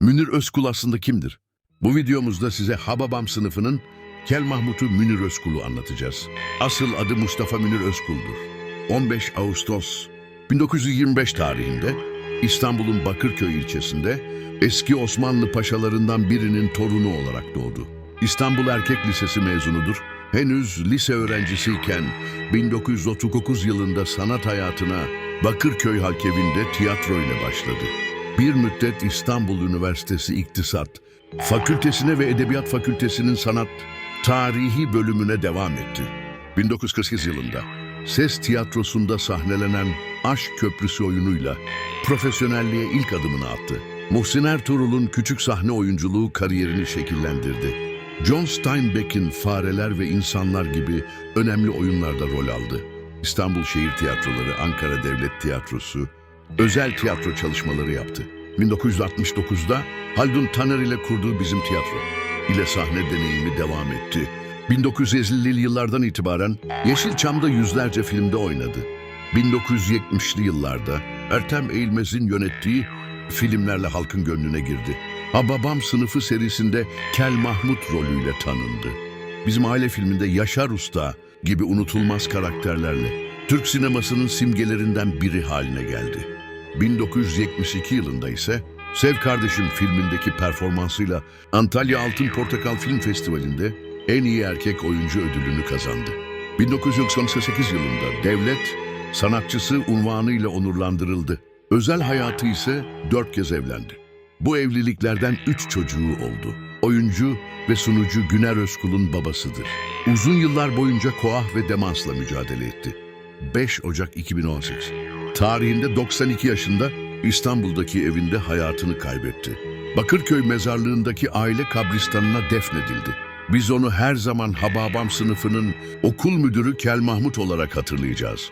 Münir Özkul aslında kimdir? Bu videomuzda size Hababam sınıfının Kel Mahmut'u Münir Özkul'u anlatacağız. Asıl adı Mustafa Münir Özkul'dur. 15 Ağustos 1925 tarihinde İstanbul'un Bakırköy ilçesinde eski Osmanlı paşalarından birinin torunu olarak doğdu. İstanbul Erkek Lisesi mezunudur. Henüz lise öğrencisiyken 1939 yılında sanat hayatına Bakırköy Halkevi'nde tiyatro ile başladı. Bir müddet İstanbul Üniversitesi İktisat Fakültesine ve Edebiyat Fakültesinin sanat tarihi bölümüne devam etti. 1948 yılında Ses Tiyatrosu'nda sahnelenen Aşk Köprüsü oyunuyla profesyonelliğe ilk adımını attı. Muhsin Ertuğrul'un küçük sahne oyunculuğu kariyerini şekillendirdi. John Steinbeck'in Fareler ve İnsanlar gibi önemli oyunlarda rol aldı. İstanbul Şehir Tiyatroları, Ankara Devlet Tiyatrosu, özel tiyatro çalışmaları yaptı. 1969'da Haldun Taner ile kurduğu Bizim Tiyatro ile sahne deneyimi devam etti. 1950'li yıllardan itibaren Yeşilçam'da yüzlerce filmde oynadı. 1970'li yıllarda Ertem Eğilmez'in yönettiği filmlerle halkın gönlüne girdi. Hababam sınıfı serisinde Kel Mahmut rolüyle tanındı. Bizim aile filminde Yaşar Usta gibi unutulmaz karakterlerle Türk sinemasının simgelerinden biri haline geldi. 1972 yılında ise Sev Kardeşim filmindeki performansıyla Antalya Altın Portakal Film Festivali'nde en iyi erkek oyuncu ödülünü kazandı. 1998 yılında devlet sanatçısı unvanıyla onurlandırıldı. Özel hayatı ise dört kez evlendi. Bu evliliklerden üç çocuğu oldu. Oyuncu ve sunucu Güner Özkul'un babasıdır. Uzun yıllar boyunca koah ve demansla mücadele etti. 5 Ocak 2018. Tarihinde 92 yaşında İstanbul'daki evinde hayatını kaybetti. Bakırköy mezarlığındaki aile kabristanına defnedildi. Biz onu her zaman Hababam sınıfının okul müdürü Kel Mahmut olarak hatırlayacağız.